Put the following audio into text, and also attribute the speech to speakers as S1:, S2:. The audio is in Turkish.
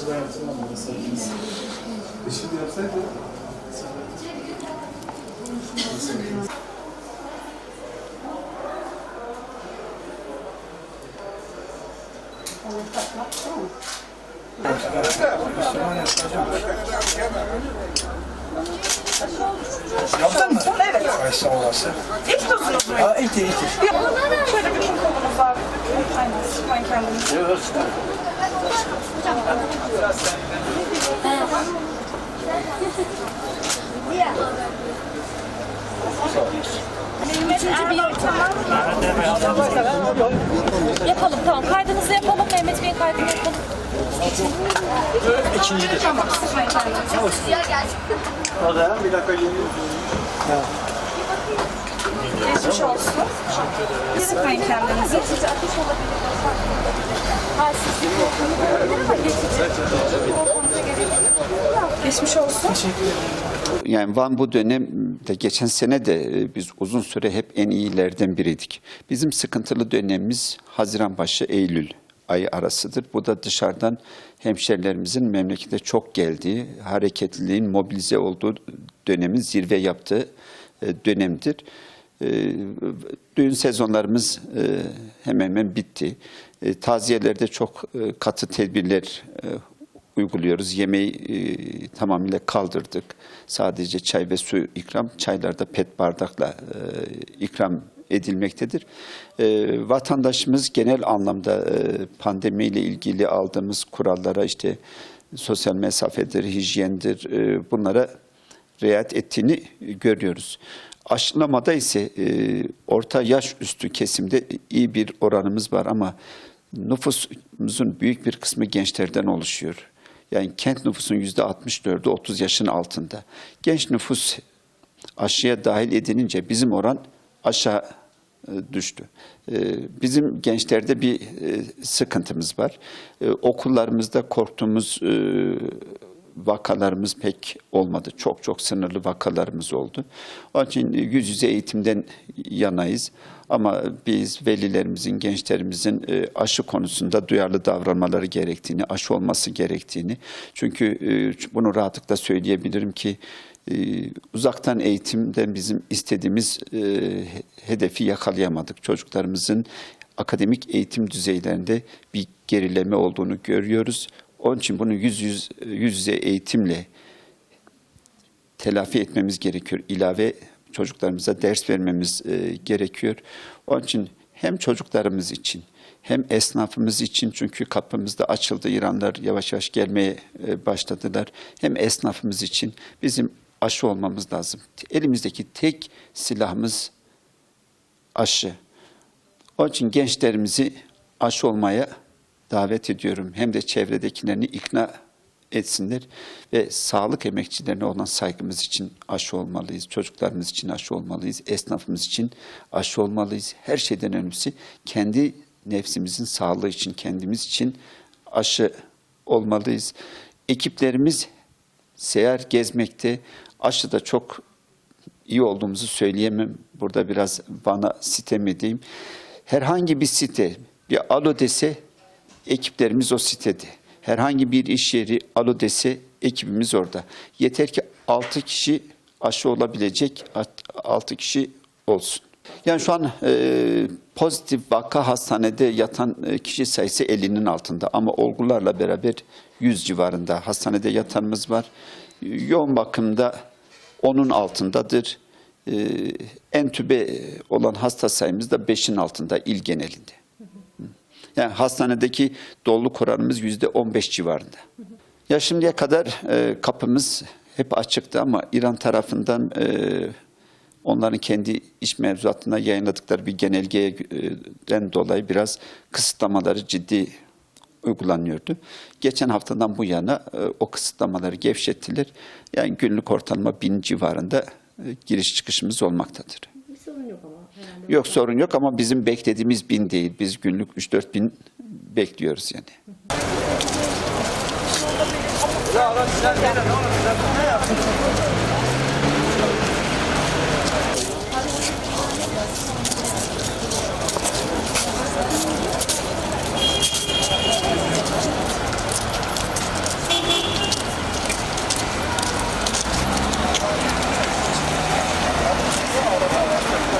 S1: açıdan yaptırmam bunu sevginiz. E şimdi yapsaydı.
S2: Yaptın mı?
S3: Evet.
S2: Ay sağ olasın.
S3: İlk dozunuz mu?
S2: Ha iti iti.
S3: Şöyle bütün kolunuz var. Aynen sıkmayın kendinizi. Mehmet Erdoğan tamam.
S4: Yapalım tamam. Kaydınızı yapalım. Mehmet Bey'in kaydını yapalım.
S3: Tamam sıkmayın kendinizi. Geçmiş olsun. Sıkmayın kendinizi. Geçmiş olsun.
S5: Yani Van bu dönemde geçen sene de e, biz uzun süre hep en iyilerden biriydik. Bizim sıkıntılı dönemimiz Haziran başı Eylül ayı arasıdır. Bu da dışarıdan hemşerilerimizin memlekete çok geldiği, hareketliliğin mobilize olduğu dönemin zirve yaptığı e, dönemdir. E, Düğün sezonlarımız e, hemen hemen bitti. E, Taziyelerde çok e, katı tedbirler uyguluyoruz. Yemeği tamamıyla kaldırdık. Sadece çay ve su ikram, çaylarda pet bardakla ikram edilmektedir. Vatandaşımız genel anlamda pandemiyle ilgili aldığımız kurallara işte sosyal mesafedir, hijyendir bunlara riayet ettiğini görüyoruz. Aşılamada ise e, orta yaş üstü kesimde iyi bir oranımız var ama nüfusumuzun büyük bir kısmı gençlerden oluşuyor. Yani kent nüfusun yüzde 64'ü 30 yaşın altında. Genç nüfus aşıya dahil edilince bizim oran aşağı e, düştü. E, Bizim gençlerde bir e, sıkıntımız var. E, Okullarımızda korktuğumuz e, vakalarımız pek olmadı. Çok çok sınırlı vakalarımız oldu. Onun için yüz yüze eğitimden yanayız. Ama biz velilerimizin, gençlerimizin e, aşı konusunda duyarlı davranmaları gerektiğini, aşı olması gerektiğini. Çünkü e, bunu rahatlıkla söyleyebilirim ki e, uzaktan eğitimden bizim istediğimiz hedefi yakalayamadık. Çocuklarımızın akademik eğitim düzeylerinde bir gerileme olduğunu görüyoruz. Onun için bunu yüz, yüz, yüz yüze eğitimle telafi etmemiz gerekiyor. İlave çocuklarımıza ders vermemiz e, gerekiyor. Onun için hem çocuklarımız için hem esnafımız için çünkü kapımızda açıldı İranlar yavaş yavaş gelmeye e, başladılar. Hem esnafımız için bizim aşı olmamız lazım. Elimizdeki tek silahımız aşı. Onun için gençlerimizi aşı olmaya davet ediyorum. Hem de çevredekilerini ikna etsinler ve sağlık emekçilerine olan saygımız için aşı olmalıyız. Çocuklarımız için aşı olmalıyız. Esnafımız için aşı olmalıyız. Her şeyden önemlisi kendi nefsimizin sağlığı için, kendimiz için aşı olmalıyız. Ekiplerimiz seyahat gezmekte aşıda çok iyi olduğumuzu söyleyemem. Burada biraz bana sitem edeyim. Herhangi bir site, bir alo dese ekiplerimiz o sitede. Herhangi bir iş yeri alo dese ekibimiz orada. Yeter ki 6 kişi aşı olabilecek 6 kişi olsun. Yani şu an e, pozitif vaka hastanede yatan e, kişi sayısı 50'nin altında ama olgularla beraber 100 civarında hastanede yatanımız var. Yoğun bakımda onun altındadır. E, entübe olan hasta sayımız da 5'in altında il genelinde. Yani hastanedeki doluluk oranımız yüzde 15 civarında. Ya şimdiye kadar e, kapımız hep açıktı ama İran tarafından e, onların kendi iş mevzuatına yayınladıkları bir genelgeden dolayı biraz kısıtlamaları ciddi uygulanıyordu. Geçen haftadan bu yana e, o kısıtlamaları gevşettiler. Yani günlük ortalama bin civarında e, giriş çıkışımız olmaktadır.
S6: Bir sorun yok ama.
S5: Yok sorun yok ama bizim beklediğimiz bin değil. Biz günlük 3-4 bin bekliyoruz yani.